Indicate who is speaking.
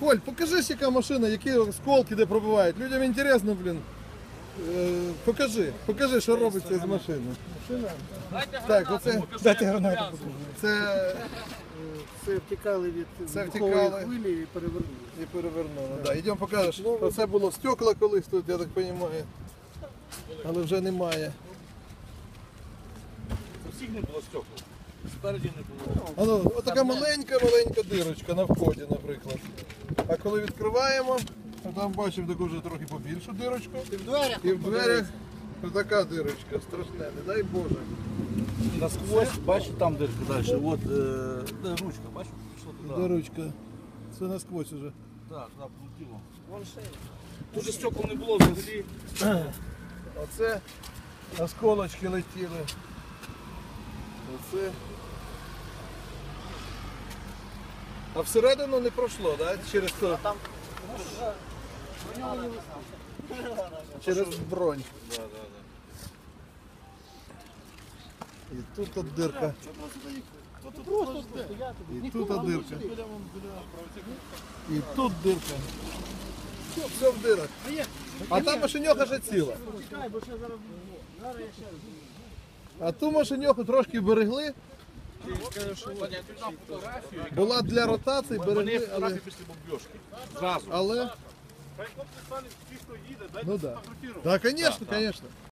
Speaker 1: Коль, покажи, яка машина, які осколки де пробувають. Людям інтересно, блін. Е, покажи, покажи, що робиться з машини. Так, оце.
Speaker 2: Дайте гранату покажу.
Speaker 1: Це
Speaker 3: Це втікали від
Speaker 1: Це
Speaker 3: вибухової
Speaker 1: втікали.
Speaker 3: хвилі і перевернули.
Speaker 1: і перевернули. Да, йдемо покажеш. Оце було стекла колись тут, я так розумію. Але вже немає.
Speaker 4: У всіх не було стекол. Спереді не було.
Speaker 1: А ну, отака маленька-маленька дирочка на вході, наприклад. Коли відкриваємо, то там бачимо таку вже трохи побільшу дирочку.
Speaker 3: І в дверях.
Speaker 1: І в дверях така дирочка, страшне, не дай Боже.
Speaker 4: Насквозь, бачиш, там дирка далі. От е, де ручка, бачиш, пішло туди.
Speaker 1: Дирочка. Це насквозь уже.
Speaker 4: Так, туди полетіло. Тут же стекол не було взагалі.
Speaker 1: Оце осколочки летіли. Оце. А всередину не пройшло, так? Да? Через то. Через бронь. І тут от дирка. І тут от дирка. І тут дирка. Все, все в дирах. А та машиньоха ще ціла. А ту машиньоху трошки берегли. Була для ротації,
Speaker 4: Вони
Speaker 1: берегли, але.
Speaker 4: фотографії після бомбьошки. Зразу.
Speaker 1: але... Ну так. Да. Так, звісно, звісно.